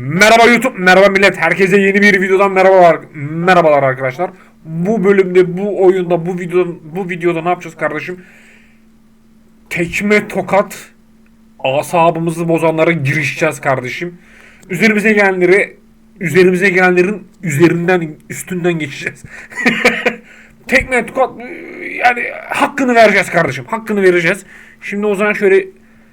Merhaba YouTube, merhaba millet. Herkese yeni bir videodan merhabalar. Merhabalar arkadaşlar. Bu bölümde, bu oyunda, bu videoda, bu videoda ne yapacağız kardeşim? Tekme tokat asabımızı bozanlara girişeceğiz kardeşim. Üzerimize gelenleri üzerimize gelenlerin üzerinden üstünden geçeceğiz. Tekme tokat yani hakkını vereceğiz kardeşim. Hakkını vereceğiz. Şimdi o zaman şöyle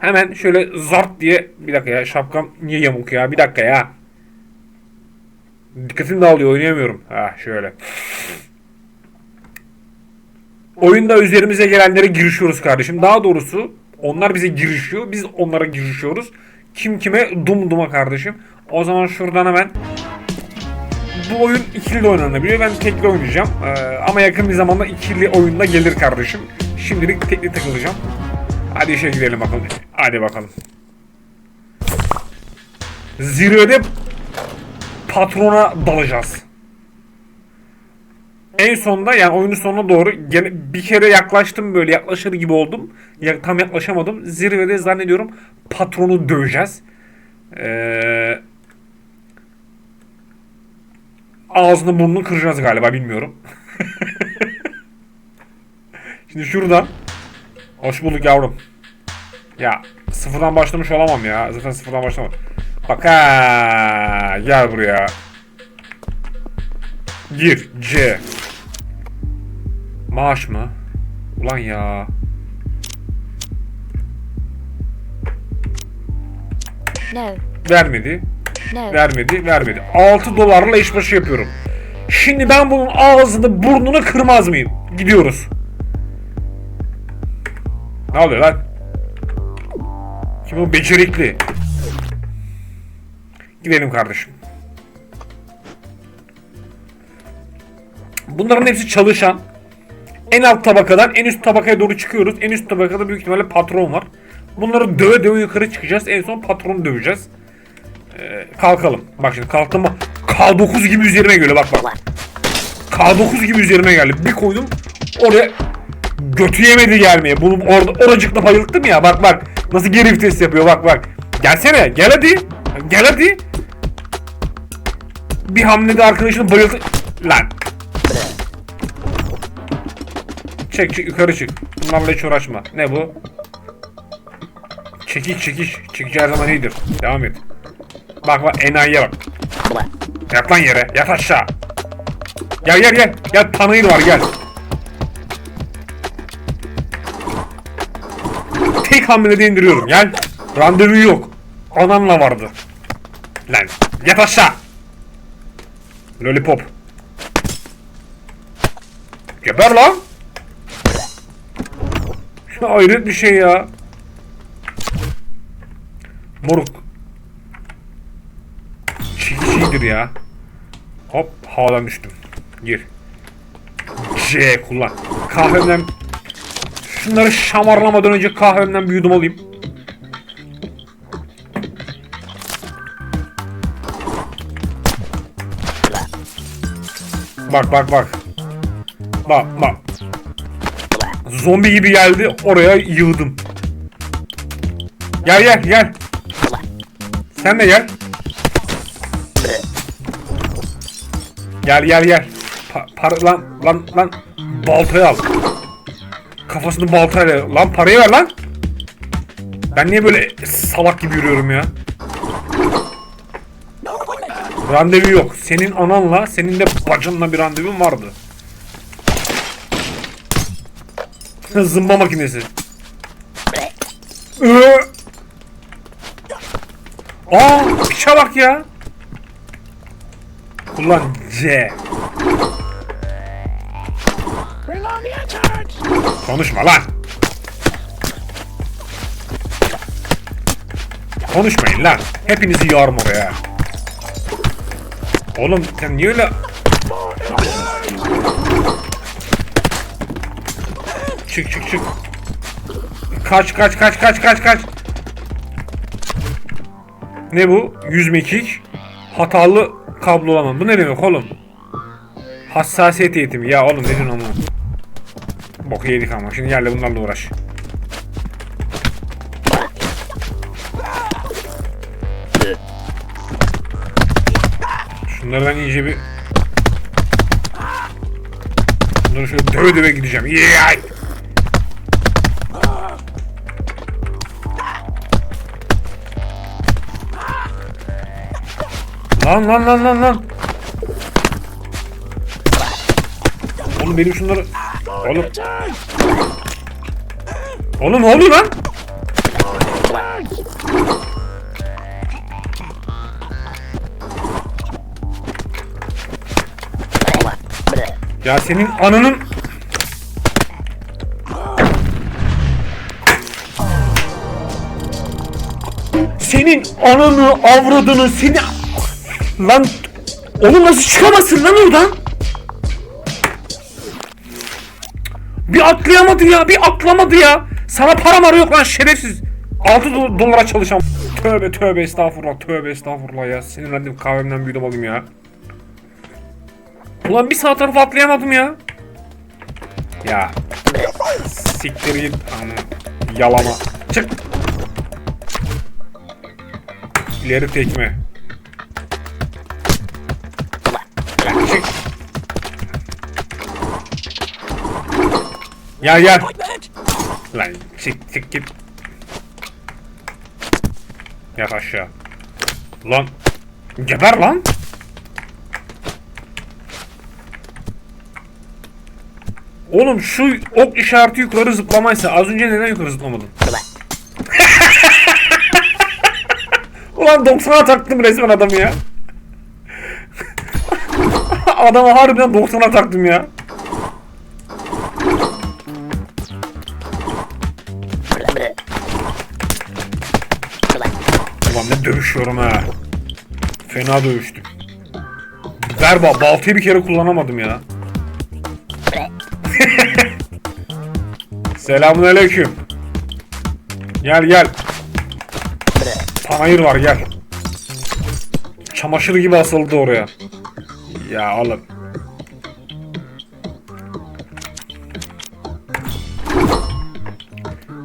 hemen şöyle zart diye bir dakika ya şapkam niye yamuk ya? Bir dakika ya. Dikkatim dağılıyor oynayamıyorum. Ha şöyle. Oyunda üzerimize gelenlere girişiyoruz kardeşim. Daha doğrusu onlar bize girişiyor. Biz onlara girişiyoruz. Kim kime dum duma kardeşim. O zaman şuradan hemen bu oyun ikili de oynanabiliyor. Ben tekli oynayacağım. Ee, ama yakın bir zamanda ikili oyunda gelir kardeşim. Şimdilik tekli takılacağım. Hadi işe gidelim bakalım. Hadi bakalım. Zirvede patrona dalacağız. En sonunda yani oyunun sonuna doğru gene bir kere yaklaştım böyle yaklaşır gibi oldum. Ya, tam yaklaşamadım. Zirvede zannediyorum patronu döveceğiz. Eee ağzını burnunu kıracağız galiba bilmiyorum. Şimdi şuradan. Hoş bulduk yavrum. Ya sıfırdan başlamış olamam ya. Zaten sıfırdan başlamam. Bak ha gel buraya. Gir C. Maaş mı? Ulan ya. No, Vermedi. no. Vermedi, vermedi. 6 dolarla iş başı yapıyorum. Şimdi ben bunun ağzını, burnunu kırmaz mıyım? Gidiyoruz. Ne oluyor lan? Kim o becerikli? Gidelim kardeşim. Bunların hepsi çalışan. En alt tabakadan en üst tabakaya doğru çıkıyoruz. En üst tabakada büyük ihtimalle patron var. Bunları döve döve yukarı çıkacağız. En son patronu döveceğiz. Ee, kalkalım. Bak şimdi kalktım bak. K9 gibi üzerime geliyor bak bak. K9 gibi üzerime geldi. Bir koydum oraya götü yemedi gelmeye. Bunu orada oracıkla bayılttım ya. Bak bak. Nasıl geri vites yapıyor bak bak. Gelsene gel hadi. Gel hadi. Bir hamlede arkadaşını bayılttı. Lan. Çek çek yukarı çık. Bunlarla hiç uğraşma. Ne bu? Çekiş çekiş. Çekiş her zaman iyidir. Devam et. Bak bak enayiye bak. Yat lan yere. Yat aşağı. Gel gel gel. Gel tanıyır var gel. Tek hamlede indiriyorum. Gel. Randevu yok. Anamla vardı. Lan yat aşağı. Lollipop. Geber lan. Hayret bir şey ya. Moruk. Çiğ şeydir ya. Hop havadan düştüm. Gir. C kullan. Kahvemden Şunları şamarlamadan önce kahvemden bir yudum alayım. Bak bak bak. Bak bak. Zombi gibi geldi oraya yığdım. Gel gel gel. Sen de gel. Gel gel gel. Pa para lan lan lan baltayı al. Kafasını baltayla. Lan parayı ver lan. Ben niye böyle salak gibi yürüyorum ya? Randevu yok. Senin ananla, senin de bacınla bir randevun vardı. Zımba makinesi. Ee! Aa, bak ya. Ulan C. Konuşma lan. Konuşmayın lan. Hepinizi yarım oraya. Oğlum sen niye öyle... Çık çık çık. Kaç kaç kaç kaç kaç kaç. Ne bu? 100 mekik. Hatalı kablolama. Bu ne demek oğlum? Hassasiyet eğitimi. Ya oğlum ne diyorsun Boku yedik ama. Şimdi de bunlarla uğraş. Şunları ben iyice bir... Bunları şöyle döve döve gideceğim. Yay! Lan lan lan lan lan. Oğlum benim şunları... Oğlum. Oğlum ne oluyor lan? Ya senin ananın... Senin ananı avradını seni... Lan... Oğlum nasıl çıkamazsın lan oradan? Bir atlayamadı ya, bir atlamadı ya. Sana para mara yok lan şerefsiz. 6 do- dolara çalışan. Tövbe tövbe estağfurullah, tövbe estağfurullah ya. Sinirlendim kahvemden büyüdüm alayım ya. Ulan bir sağ tarafa atlayamadım ya. Ya. Siktir git. Yalama. Çık. İleri tekme. Gel gel. Lan çık çık git. Yat aşağı. Lan. Geber lan. Oğlum şu ok işareti yukarı zıplamaysa az önce neden yukarı zıplamadın? Ulan 90'a taktım resmen adamı ya. Adamı harbiden 90'a taktım ya. Ulan ne dövüşüyorum ha. Fena dövüştüm. Ver ba baltayı bir kere kullanamadım ya. Selamun aleyküm. Gel gel. Panayır var gel. Çamaşır gibi asıldı oraya. Ya oğlum.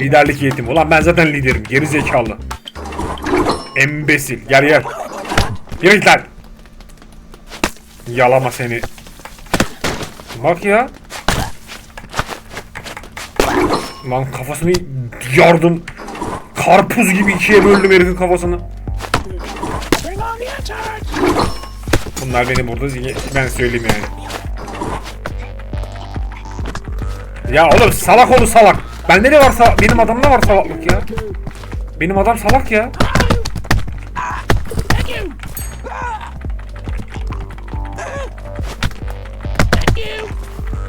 Liderlik eğitimi. Ulan ben zaten liderim. Geri zekalı. Embesil. Gel gel. Yürü git lan. Yalama seni. Bak ya. Lan kafasını yardım. Karpuz gibi ikiye böldüm herifin kafasını. Bunlar beni burada ben söyleyeyim yani. Ya oğlum salak oğlu salak. Bende ne varsa benim adamda var salaklık ya. Benim adam salak ya.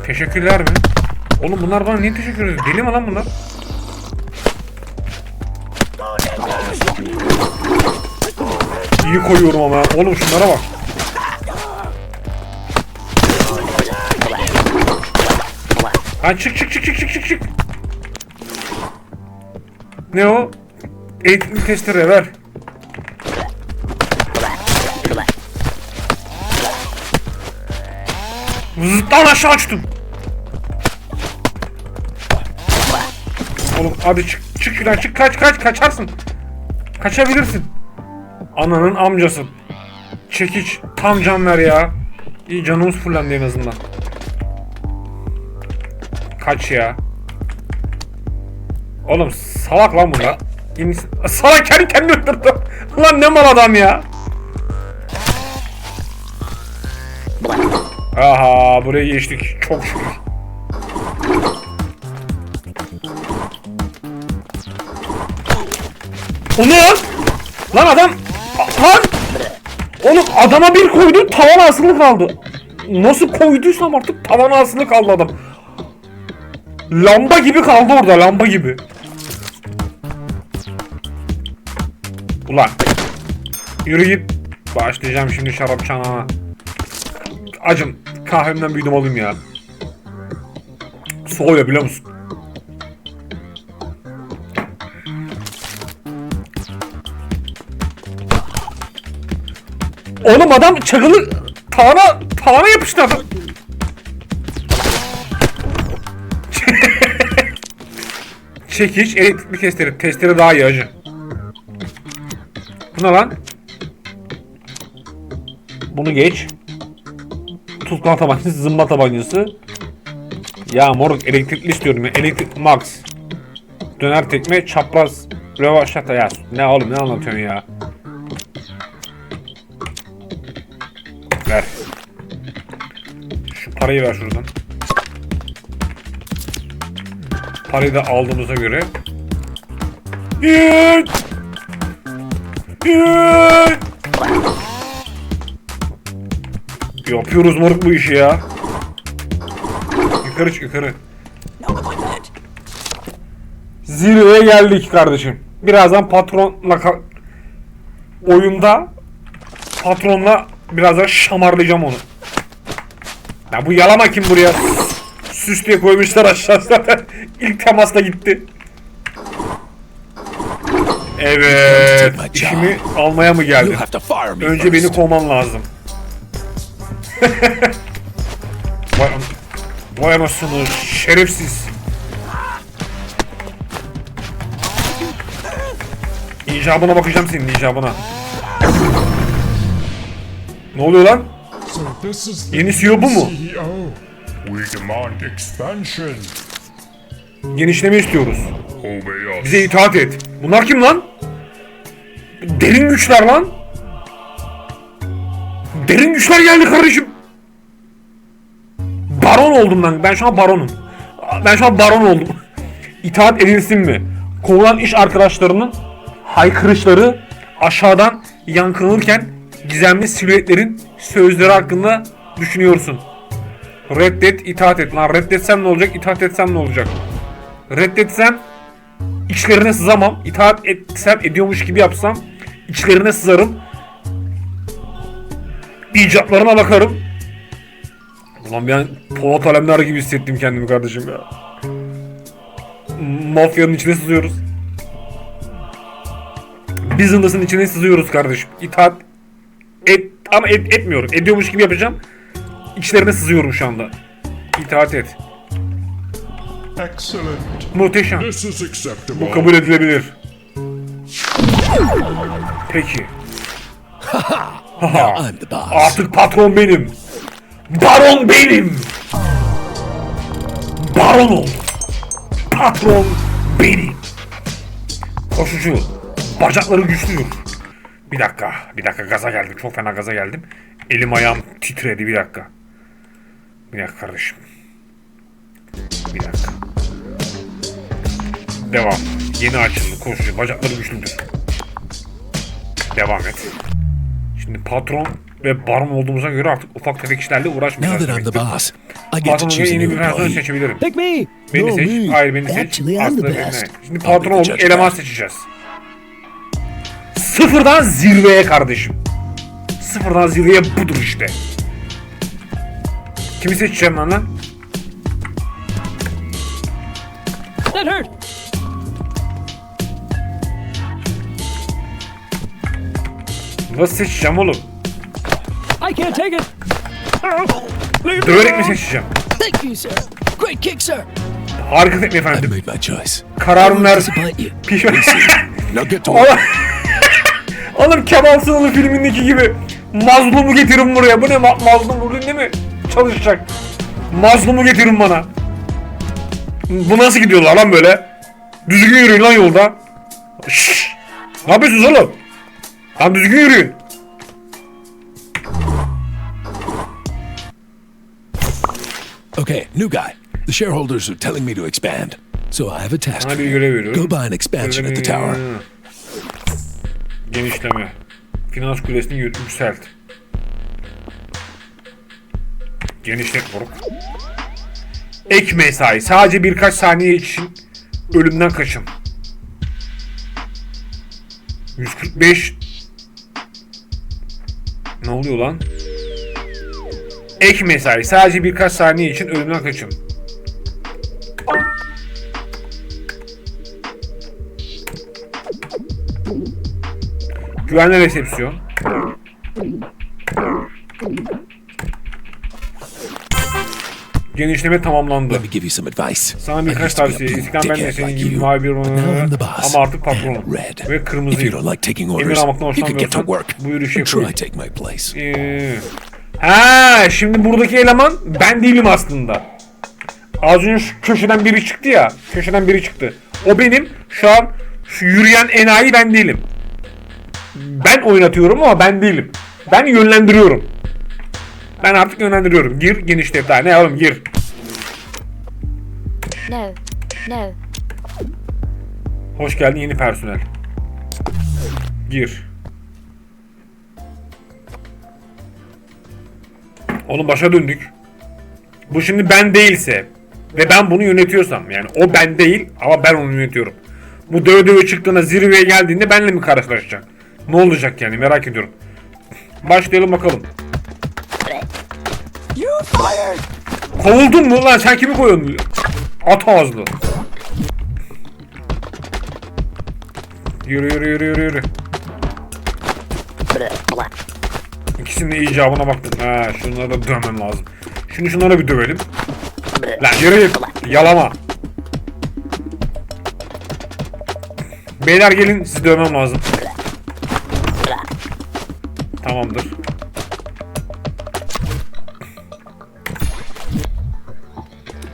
Teşekkürler mi? Oğlum bunlar bana niye teşekkür ediyor? Deli mi lan bunlar? İyi koyuyorum ama. Oğlum şunlara bak. Lan çık çık çık çık çık çık çık. Ne o? Eğitim testere ver. Zıttan aşağı açtım. Oğlum hadi çık çık şuradan çık kaç kaç kaçarsın. Kaçabilirsin. Ananın amcası. Çekiç tam can ver ya. İyi canımız fullendi en azından. Kaç ya. Oğlum salak lan bunlar. Salak kendi kendini öldürdü. Lan ne mal adam ya. Aha buraya geçtik. Çok şükür. O ne lan? Lan adam... Lan! Oğlum adama bir koydu tavana asılı kaldı. Nasıl koyduysam artık tavana asılı kaldı adam. Lamba gibi kaldı orada lamba gibi. Ulan. Yürü git. Başlayacağım şimdi şarap çanağına. Acım kahvemden büyüdüm alayım ya. Soğuyor biliyor musun? Oğlum adam çakılı tavana tavana yapıştı adam. Çekiç, elektrikli testere. Testere daha iyi acı. Bu ne lan? Bunu geç. Tutma tabancası, zımba tabancası. Ya moruk elektrikli istiyorum ya. Elektrik max. Döner tekme, çapraz, rövaşata ya. Ne oğlum ne anlatıyorsun ya? Parayı ver şuradan. Parayı da aldığımıza göre. Yiğit! Yiğit! Yapıyoruz moruk bu işi ya. Yukarı çık yukarı. Zirveye geldik kardeşim. Birazdan patronla oyunda patronla birazdan şamarlayacağım onu. Ya bu yalama kim buraya? Süs diye koymuşlar aşağısına. İlk temasla gitti. Evet. işimi almaya mı geldin? Önce beni kovman lazım. vay, vay anasını şerefsiz. İcabına bakacağım senin icabına. Ne oluyor lan? Yeni CEO bu mu? Expansion. Genişleme istiyoruz. Bize itaat et. Bunlar kim lan? Derin güçler lan. Derin güçler geldi kardeşim. Baron oldum ben. Ben şu an baronum. Ben şu an baron oldum. İtaat edilsin mi? Kovulan iş arkadaşlarının haykırışları aşağıdan yankılanırken gizemli silüetlerin sözleri hakkında düşünüyorsun. Reddet, itaat et. Lan reddetsem ne olacak, itaat etsem ne olacak? Reddetsem içlerine sızamam. İtaat etsem ediyormuş gibi yapsam içlerine sızarım. İcatlarına bakarım. Ulan ben Polat Alemdar gibi hissettim kendimi kardeşim ya. Mafyanın içine sızıyoruz. Business'ın içine sızıyoruz kardeşim. İtaat et ama et, etmiyorum. Ediyormuş gibi yapacağım. İçlerine sızıyorum şu anda. İtaat et. Excellent. Muhteşem. This is acceptable. Bu kabul edilebilir. Peki. Boss. Artık patron benim. Baron benim. Baron ol. Patron benim. Koşucu. Bacakları güçlüyor. Bir dakika. Bir dakika gaza geldim. Çok fena gaza geldim. Elim ayağım titredi. Bir dakika. Bir dakika kardeşim. Bir dakika. Devam. Yeni açıldı. Koşucu. Bacakları güçlüdür. Devam et. Şimdi patron ve baron olduğumuza göre artık ufak tefek işlerle Now uğraşmayacağız. that I'm the boss, I get to Patronun choose a yeni new bir personel employee. seçebilirim. Pick me. Beni No, seç. me. Hayır beni seç. Actually, I'm the best. Şimdi patron olup eleman seçeceğiz. Sıfırdan zirveye kardeşim. Sıfırdan zirveye budur işte. Kimi seçeceğim ben lan? That hurt. Nasıl seçeceğim oğlum? I can't take it. Döverek mi seçeceğim? Thank you, sir. Great kick, sir. Harika tekme I efendim. made my choice. Kararım ver. Disappoint you. Pişman. Now get to work. Oğlum Kemal Sunal'ın filmindeki gibi mazlumu getirin buraya. Bu ne ma- mazlum burada değil mi? Çalışacak. Mazlumu getirin bana. Bu nasıl gidiyorlar lan böyle? Düzgün yürüyün lan yolda. Şşş. Ne yapıyorsunuz oğlum? Lan düzgün yürüyün. Okay, new guy. The shareholders are telling me to expand. So I have a task. Go buy an expansion at the tower. Genişleme. Finans kulesini yü- yükselt. Genişlet moruk. Ek mesai. Sadece birkaç saniye için ölümden kaçın. 145 Ne oluyor lan? Ek mesai. Sadece birkaç saniye için ölümden kaçın. Güvenli resepsiyon. Genişleme tamamlandı. Let me give you some advice. Sana birkaç tavsiye. Eskiden ben de senin gibi mavi bir ama artık patronum. Red. Ve kırmızıyım. Emir almaktan hoşlanmıyorsan work bu yürüyüşü and try yapayım. ha, şimdi buradaki eleman ben değilim aslında. Az önce şu köşeden biri çıktı ya. Köşeden biri çıktı. O benim. Şu an şu yürüyen enayi ben değilim. Ben oynatıyorum ama ben değilim. Ben yönlendiriyorum. Ben artık yönlendiriyorum. Gir geniş defter. Ne oğlum gir. No. No. Hoş geldin yeni personel. Gir. Oğlum başa döndük. Bu şimdi ben değilse ve ben bunu yönetiyorsam yani o ben değil ama ben onu yönetiyorum. Bu döve döve çıktığında zirveye geldiğinde benle mi karşılaşacak? Ne olacak yani merak ediyorum. Başlayalım bakalım. Kovuldun mu lan sen kimi koyuyorsun? At ağızlı. Yürü yürü yürü yürü yürü. İkisinin de icabına baktım. Ha, şunları da dövmem lazım. Şimdi şunlara bir dövelim. Lan yürü. Yalama. Beyler gelin sizi dövmem lazım. Tamamdır.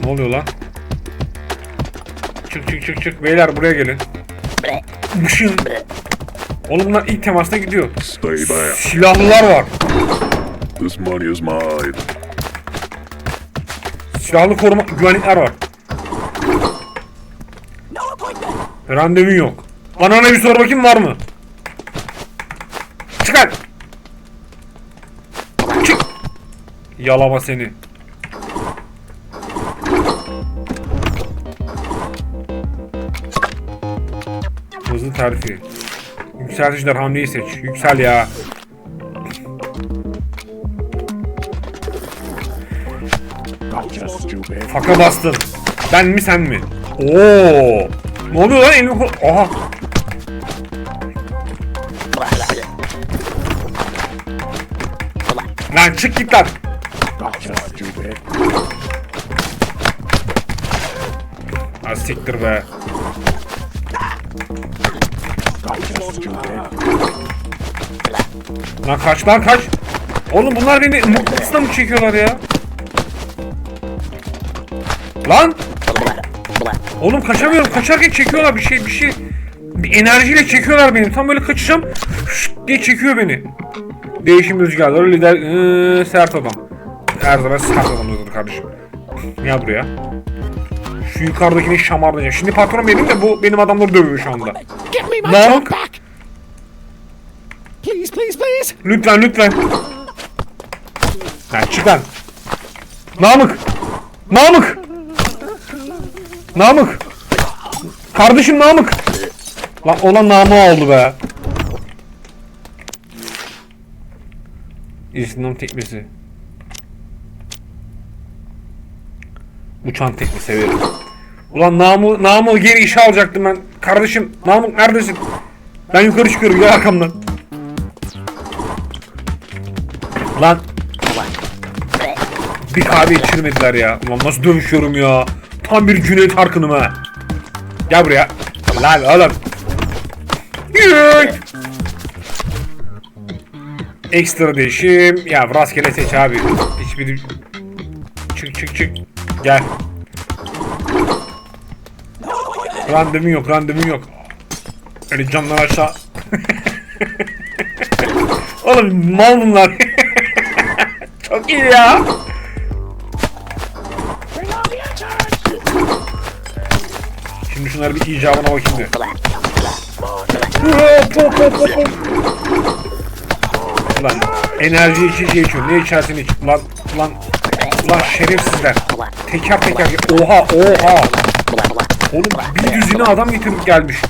Ne oluyor lan? Çık çık çık çık. Beyler buraya gelin. Bışın. Oğlum bunlar ilk temasta gidiyor. Stay back. Silahlılar var. This money is mine. Silahlı koruma güvenlikler var. Randevu yok. Anana bir sor bakayım var mı? Çıkar. Çık. Yalama seni. Hızlı terfi. Yükselticiler hamleyi seç. Yüksel ya. Faka bastın. Ben mi sen mi? Oo. Ne oluyor lan elimi kol... Lan çık git lan. Ha siktir be. Lan kaç lan kaç. Oğlum bunlar beni mutlusuna mı çekiyorlar ya? Lan! Oğlum kaçamıyorum. Kaçarken çekiyorlar bir şey bir şey. Bir enerjiyle çekiyorlar beni. Tam böyle kaçacağım. Şşt diye çekiyor beni. Değişim rüzgarları lider ee, sert adam. Her zaman adamdır kardeşim. Gel buraya. Şu yukarıdakini şamarlayacağım. Şimdi patron benim de bu benim adamları dövüyor şu anda. Back! Please, please, please! Lütfen lütfen. Lan çık lan. Namık. Namık. Namık. Kardeşim Namık. Lan olan namı oldu be. İslam tekmesi. Uçan tekme severim. Ulan namı, namı geri işe alacaktım ben. Kardeşim Namık neredesin? Ben yukarı çıkıyorum gel arkamdan. Lan. Bir kahve içirmediler ya. Ulan nasıl dövüşüyorum ya. Tam bir Cüneyt Arkın'ım ha. Gel buraya. Lan oğlum. Yürü. Ekstra değişim. Ya rastgele seç abi. Hiçbiri... Çık çık çık. Gel. Randevum yok, randevum yok. Öyle camdan aşağı. Oğlum mal bunlar. Çok iyi ya. Şimdi şunları bir icabına bakayım bir. Hop, hop, hop, hop, hop. Lan enerji içeceği içiyor. Ne içersin iç. Lan lan lan şerefsizler. Teker teker. Oha oha. Oğlum bir düzine adam getirip gelmiş.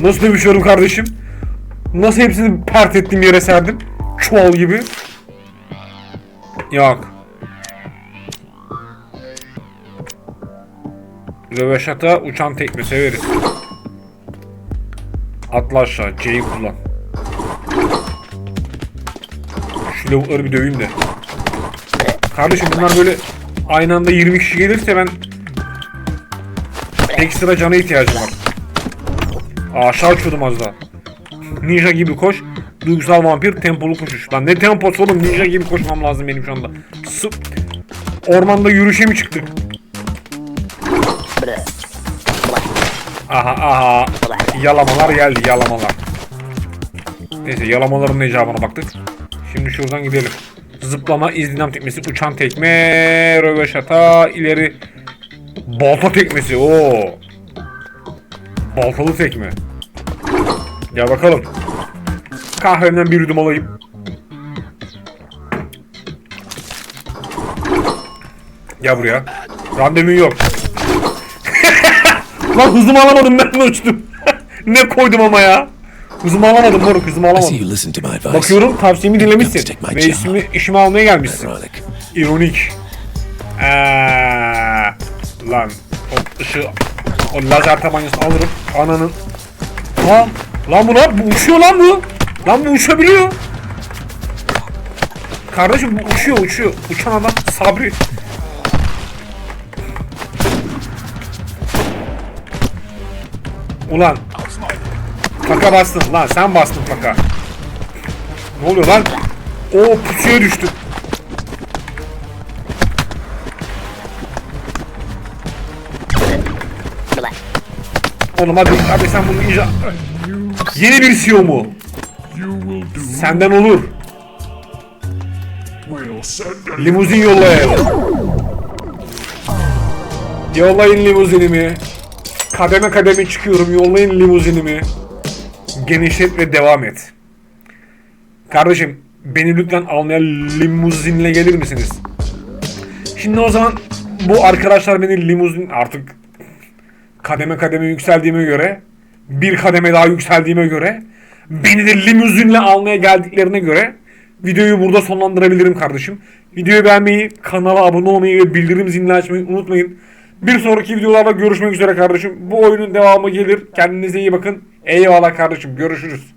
Nasıl dövüşüyorum kardeşim? Nasıl hepsini pert ettim yere serdim? Çuval gibi. Yok. Röveşata uçan tekme severiz. Atla aşağı. C'yi kullan. Şu lavukları bir döveyim de. Kardeşim bunlar böyle aynı anda 20 kişi gelirse ben ekstra cana ihtiyacım var. Aşağı uçuyordum az daha. Ninja gibi koş. Duygusal vampir tempolu koşuş. Lan ne temposu oğlum ninja gibi koşmam lazım benim şu anda. Sı Ormanda yürüyüşe mi çıktık? Aha aha. Yalamalar geldi yalamalar. Neyse yalamaların icabına baktık. Şimdi şuradan gidelim. Zıplama, izdinam tekmesi, uçan tekme, röveşata, ileri balta tekmesi. Oo. Baltalı tekme. Gel bakalım. Kahvemden bir yudum alayım. Gel buraya. Randevun yok. Lan hızımı alamadım ben uçtum. ne koydum ama ya. Hızımı alamadım moruk see alamadım. Bakıyorum tavsiyemi dinlemişsin. Ve ismi, işimi almaya gelmişsin. Ironic. İronik. Eee, lan o ışığı, o lazer tabancasını alırım. Ananın. Ha, lan bu lan bu uçuyor lan bu. Lan bu uçabiliyor. Kardeşim bu uçuyor uçuyor. Uçan adam Sabri. Ulan. Faka bastın lan sen bastın faka. Ne oluyor lan? O pusuya düştü. Oğlum hadi, hadi sen bunu iyice... Yeni bir CEO mu? Senden olur. Limuzin yollayalım. Yollayın limuzinimi. Kademe kademe çıkıyorum. Yollayın limuzinimi. Genişlet ve devam et. Kardeşim beni lütfen almaya limuzinle gelir misiniz? Şimdi o zaman bu arkadaşlar beni limuzin artık kademe kademe yükseldiğime göre bir kademe daha yükseldiğime göre beni de limuzinle almaya geldiklerine göre videoyu burada sonlandırabilirim kardeşim. Videoyu beğenmeyi, kanala abone olmayı ve bildirim zilini açmayı unutmayın. Bir sonraki videolarda görüşmek üzere kardeşim. Bu oyunun devamı gelir. Kendinize iyi bakın. Eyvallah kardeşim. Görüşürüz.